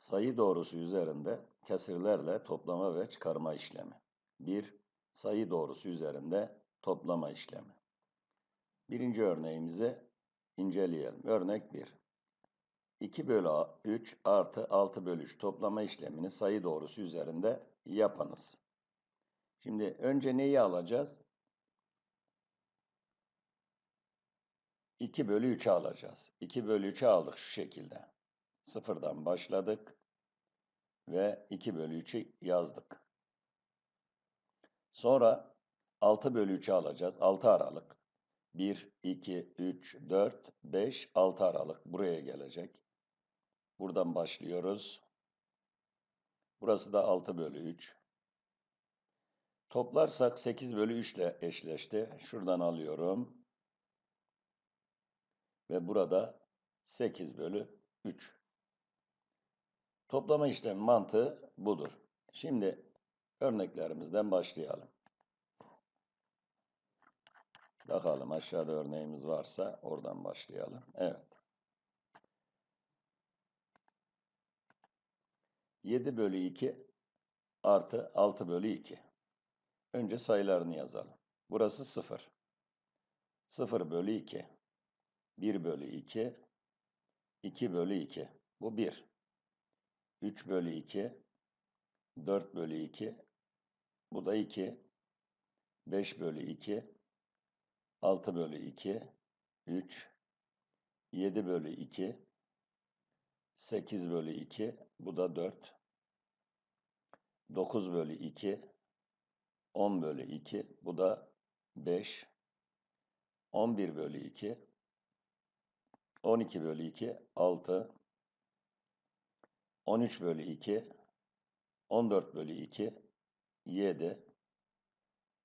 Sayı doğrusu üzerinde kesirlerle toplama ve çıkarma işlemi. 1. Sayı doğrusu üzerinde toplama işlemi. Birinci örneğimizi inceleyelim. Örnek 1. 2 bölü 3 artı 6 bölü 3 toplama işlemini sayı doğrusu üzerinde yapınız. Şimdi önce neyi alacağız? 2 bölü 3'ü alacağız. 2 bölü 3'ü aldık şu şekilde. Sıfırdan başladık ve 2 bölü 3'ü yazdık. Sonra 6 bölü 3'ü alacağız. 6 aralık. 1, 2, 3, 4, 5, 6 aralık buraya gelecek. Buradan başlıyoruz. Burası da 6 bölü 3. Toplarsak 8 bölü 3 ile eşleşti. Şuradan alıyorum. Ve burada 8 bölü 3. Toplama işlemi mantığı budur. Şimdi örneklerimizden başlayalım. Bakalım aşağıda örneğimiz varsa oradan başlayalım. Evet. 7 bölü 2 artı 6 bölü 2. Önce sayılarını yazalım. Burası 0. 0 bölü 2. 1 bölü 2. 2 bölü 2. Bu 1. 3 bölü 2, 4 bölü 2, bu da 2, 5 bölü 2, 6 bölü 2, 3, 7 bölü 2, 8 bölü 2, bu da 4, 9 bölü 2, 10 bölü 2, bu da 5, 11 bölü 2, 12 bölü 2, 6, 13 bölü 2, 14 bölü 2, 7,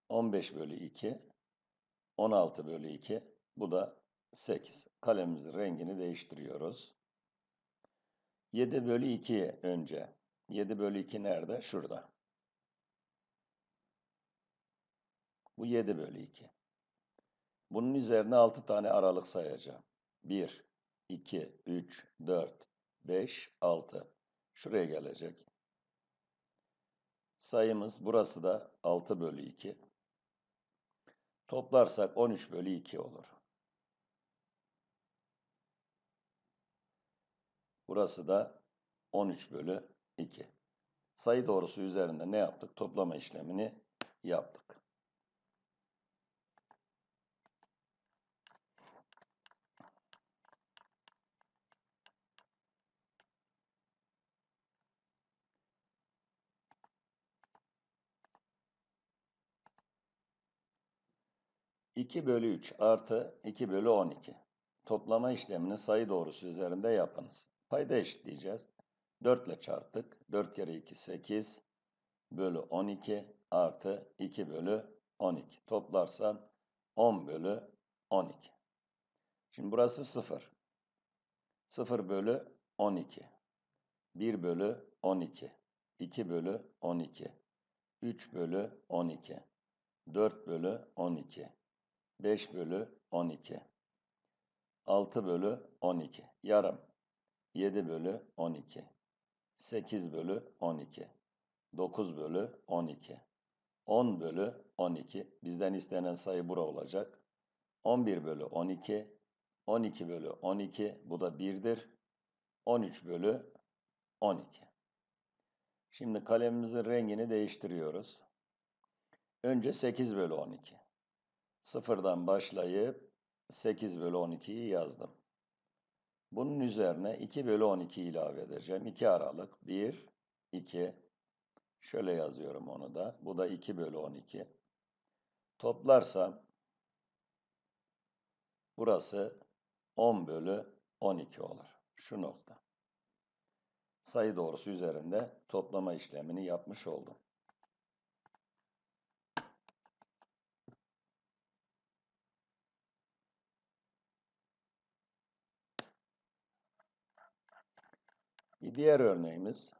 15 bölü 2, 16 bölü 2, bu da 8. Kalemimizin rengini değiştiriyoruz. 7 bölü 2 önce. 7 bölü 2 nerede? Şurada. Bu 7 bölü 2. Bunun üzerine 6 tane aralık sayacağım. 1, 2, 3, 4, 5, 6. Şuraya gelecek. Sayımız burası da 6 bölü 2. Toplarsak 13 bölü 2 olur. Burası da 13 bölü 2. Sayı doğrusu üzerinde ne yaptık? Toplama işlemini yaptık. 2 bölü 3 artı 2 bölü 12. Toplama işlemini sayı doğrusu üzerinde yapınız. Payda eşitleyeceğiz. 4 ile çarptık. 4 kere 2 8 bölü 12 artı 2 bölü 12. Toplarsan 10 bölü 12. Şimdi burası 0. 0 bölü 12. 1 bölü 12. 2 bölü 12. 3 bölü 12. 4 bölü 12. 5 bölü 12. 6 bölü 12. Yarım. 7 bölü 12. 8 bölü 12. 9 bölü 12. 10 bölü 12. Bizden istenen sayı bura olacak. 11 bölü 12. 12 bölü 12. Bu da 1'dir. 13 bölü 12. Şimdi kalemimizin rengini değiştiriyoruz. Önce 8 bölü 12. Sıfırdan başlayıp 8 bölü 12'yi yazdım. Bunun üzerine 2 bölü 12 ilave edeceğim. 2 aralık 1, 2. Şöyle yazıyorum onu da. Bu da 2 bölü 12. Toplarsam burası 10 bölü 12 olur. Şu nokta. Sayı doğrusu üzerinde toplama işlemini yapmış oldum. Bir diğer örneğimiz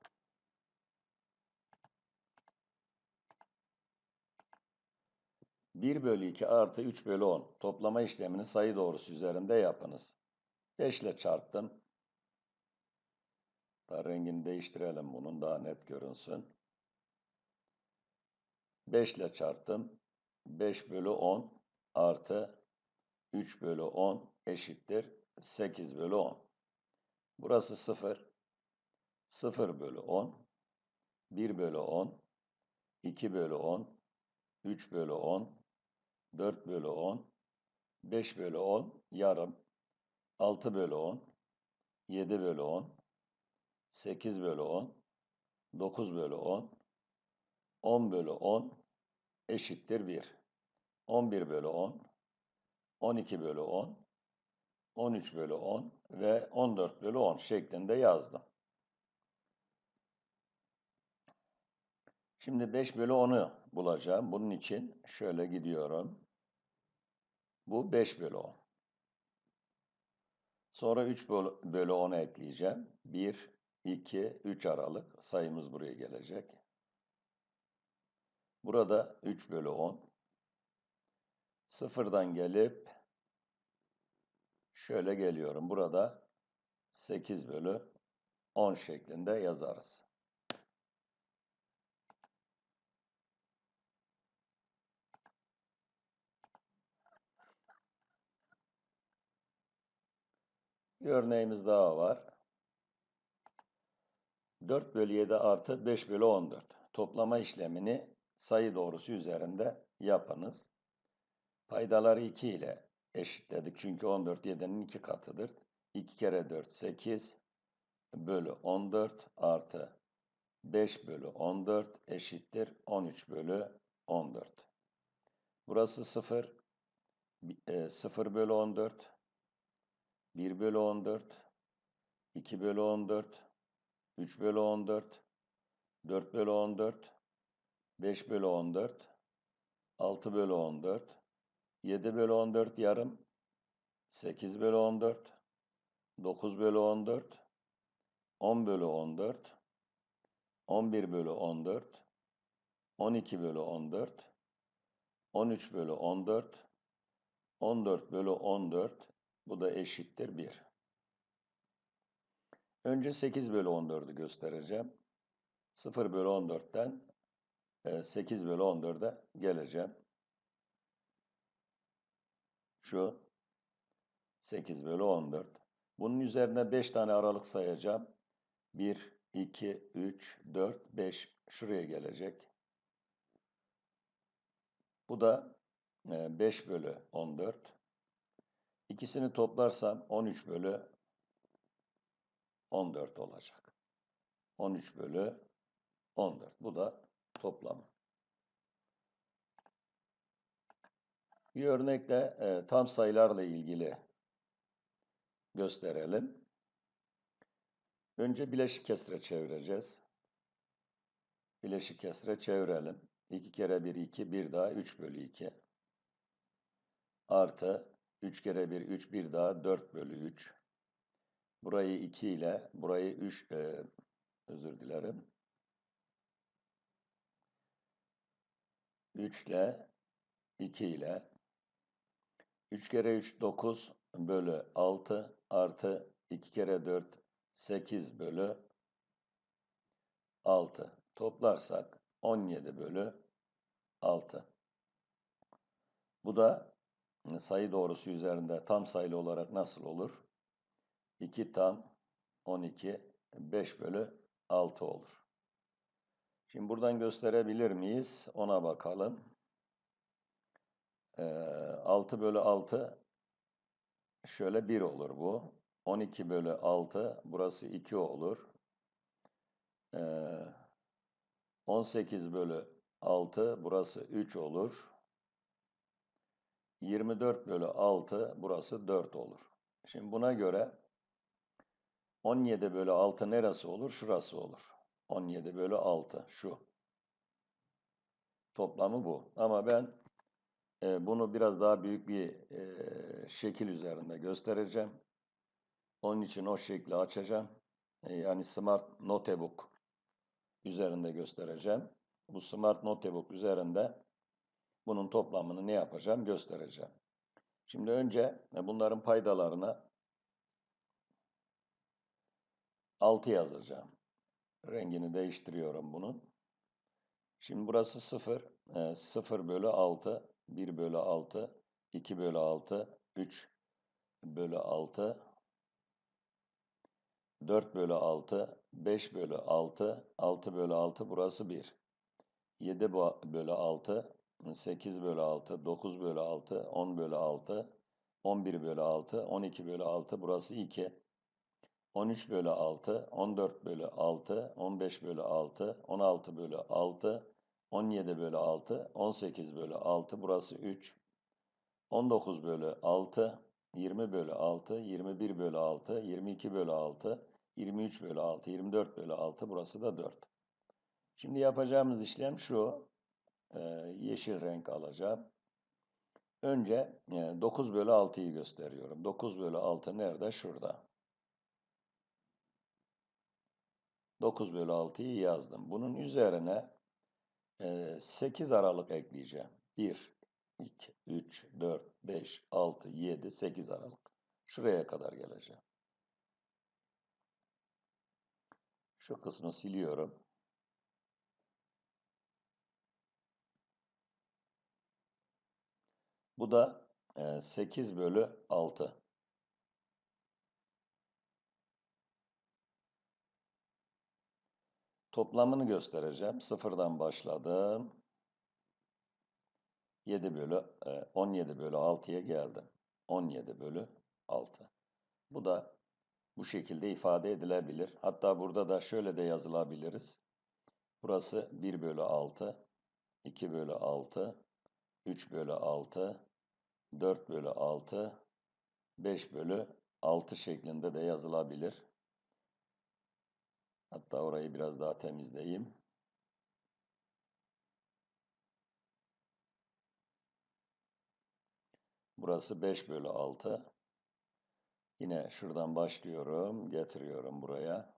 bir bölü 2 artı 3 bölü 10 toplama işlemini sayı doğrusu üzerinde yapınız. 5 ile çarptım. Daha rengini değiştirelim bunun daha net görünsün. 5 ile çarptım. 5 bölü 10 artı 3 bölü 10 eşittir 8 bölü 10. Burası 0. 0 bölü 10. 1 bölü 10. 2 bölü 10. 3 bölü 10. 4 bölü 10. 5 bölü 10 yarım. 6 bölü 10. 7 bölü 10. 8 bölü 10. 9 bölü 10. 10 bölü 10 eşittir 1. 11 bölü 10. 12 bölü 10. 13 bölü 10 ve 14 bölü 10 şeklinde yazdım. Şimdi 5 bölü 10'u bulacağım. Bunun için şöyle gidiyorum. Bu 5 bölü 10. Sonra 3 bölü 10'u ekleyeceğim. 1, 2, 3 aralık sayımız buraya gelecek. Burada 3 bölü 10. Sıfırdan gelip şöyle geliyorum. Burada 8 bölü 10 şeklinde yazarız. Bir örneğimiz daha var. 4 bölü 7 artı 5 bölü 14. Toplama işlemini sayı doğrusu üzerinde yapınız. Paydaları 2 ile eşitledik. Çünkü 14 7'nin 2 katıdır. 2 kere 4 8 bölü 14 artı 5 bölü 14 eşittir 13 bölü 14. Burası 0. 0 bölü 14. 1 bölü 14. 2 bölü 14. 3 bölü 14. 4 bölü 14. 5 bölü 14. 6 bölü 14. 7 bölü 14 yarım. 8 bölü 14. 9 bölü 14. 10 bölü 14. 11 bölü 14. 12 bölü 14. 13 bölü 14. 14 bölü 14. Bu da eşittir 1. Önce 8 bölü 14'ü göstereceğim. 0 bölü 14'ten 8 bölü 14'e geleceğim. Şu 8 bölü 14. Bunun üzerine 5 tane aralık sayacağım. 1, 2, 3, 4, 5 şuraya gelecek. Bu da 5 bölü 14. İkisini toplarsam 13 bölü 14 olacak. 13 bölü 14. Bu da toplamı. Bir örnekle e, tam sayılarla ilgili gösterelim. Önce bileşik kesre çevireceğiz. Bileşik kesre çevirelim. 2 kere 1 2, 1 daha 3 bölü 2. Artı 3 kere 1 3, 1 daha 4 bölü 3. Burayı 2 ile, burayı 3, e, özür dilerim. 3 ile, 2 ile 3 kere 3 9 bölü 6 artı 2 kere 4 8 bölü 6. Toplarsak 17 bölü 6. Bu da sayı doğrusu üzerinde tam sayılı olarak nasıl olur? 2 tam 12 5 bölü 6 olur. Şimdi buradan gösterebilir miyiz? Ona bakalım. 6 bölü 6 şöyle 1 olur bu. 12 bölü 6 burası 2 olur. 18 bölü 6 burası 3 olur. 24 bölü 6 burası 4 olur. Şimdi buna göre 17 bölü 6 neresi olur? Şurası olur. 17 bölü 6 şu. Toplamı bu. Ama ben e, bunu biraz daha büyük bir e, şekil üzerinde göstereceğim. Onun için o şekli açacağım. E, yani Smart Notebook üzerinde göstereceğim. Bu Smart Notebook üzerinde bunun toplamını ne yapacağım göstereceğim. Şimdi önce bunların paydalarına 6 yazacağım. Rengini değiştiriyorum bunun. Şimdi burası 0. E, 0 bölü 6, 1 bölü 6, 2 bölü 6, 3 bölü 6, 4 bölü 6, 5 bölü 6, 6 bölü 6 burası 1. 7 bölü 6, 8 bölü 6, 9 bölü 6, 10 bölü 6, 11 bölü 6, 12 bölü 6 burası 2. 13 bölü 6, 14 bölü 6, 15 bölü 6, 16 bölü 6, 17 bölü 6, 18 bölü 6 burası 3. 19 bölü 6, 20 bölü 6, 21 bölü 6, 22 bölü 6, 23 bölü 6, 24 bölü 6 burası da 4. Şimdi yapacağımız işlem şu. Ee, yeşil renk alacağım. Önce e, 9 bölü 6'yı gösteriyorum. 9 bölü 6 nerede? Şurada. 9 bölü 6'yı yazdım. Bunun üzerine e, 8 aralık ekleyeceğim. 1, 2, 3, 4, 5, 6, 7, 8 aralık. Şuraya kadar geleceğim. Şu kısmı siliyorum. Bu da 8 bölü 6. Toplamını göstereceğim. Sıfırdan başladım. 7 bölü 17 bölü 6'ya geldim. 17 bölü 6. Bu da bu şekilde ifade edilebilir. Hatta burada da şöyle de yazılabiliriz. Burası 1 bölü 6, 2 bölü 6, 3 bölü 6, 4 bölü 6, 5 bölü 6 şeklinde de yazılabilir. Hatta orayı biraz daha temizleyeyim. Burası 5 bölü 6. Yine şuradan başlıyorum, getiriyorum buraya.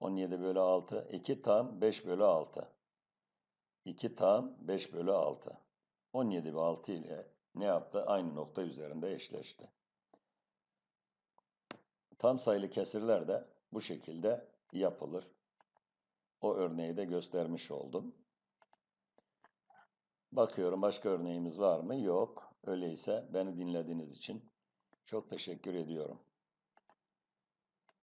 17 bölü 6, 2 tam 5 bölü 6. 2 tam 5 bölü 6. 17 ve 6 ile ne yaptı? Aynı nokta üzerinde eşleşti. Tam sayılı kesirler de bu şekilde yapılır. O örneği de göstermiş oldum. Bakıyorum başka örneğimiz var mı? Yok. Öyleyse beni dinlediğiniz için çok teşekkür ediyorum.